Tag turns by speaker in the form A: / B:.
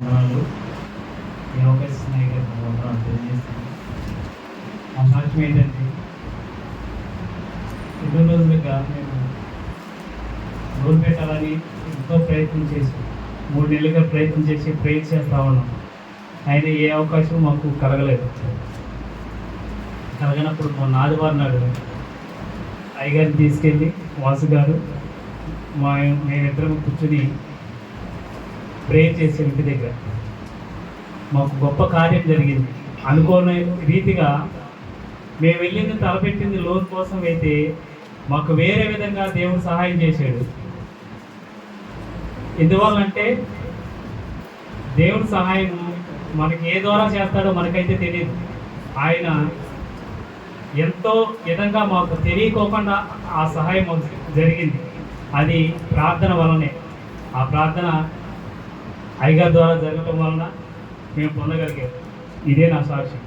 A: వందనాలు అవకాశం తెలియజేస్తాను మా సాక్ష్యం ఏంటంటే ఎన్నో రోజులుగా మేము రోల్ పెట్టాలని ఎంతో ప్రయత్నం చేసి మూడు నెలలుగా ప్రయత్నం చేసి ప్రయత్నం చేస్తా ఉన్నాం అయినా ఏ అవకాశం మాకు కలగలేదు. కలగనప్పుడు మొన్న ఆదివారం నాడు అయ్యగారిని తీసుకెళ్ళి వాసు గారు మా మేమిద్దరం కూర్చుని ప్రేయర్ చేసే ఇంటి దగ్గర. మాకు గొప్ప కార్యం జరిగింది. అనుకోని రీతిగా మేము వెళ్ళింది తలపెట్టింది లోన్ కోసం అయితే మాకు వేరే విధంగా దేవుడు సహాయం చేశాడు. ఎందువల్లంటే దేవుడి సహాయం మనకి ఏ ద్వారా చేస్తాడో మనకైతే తెలియదు ఆయన ఎంతో విధంగా మాకు తెలియకోకుండా ఆ సహాయం జరిగింది. అది ప్రార్థన వలనే. ఆ ప్రార్థన అయ్యగారి ద్వారా జరగటం వలన మేము పొందగలిగాం. ఇదే నా సాక్షి.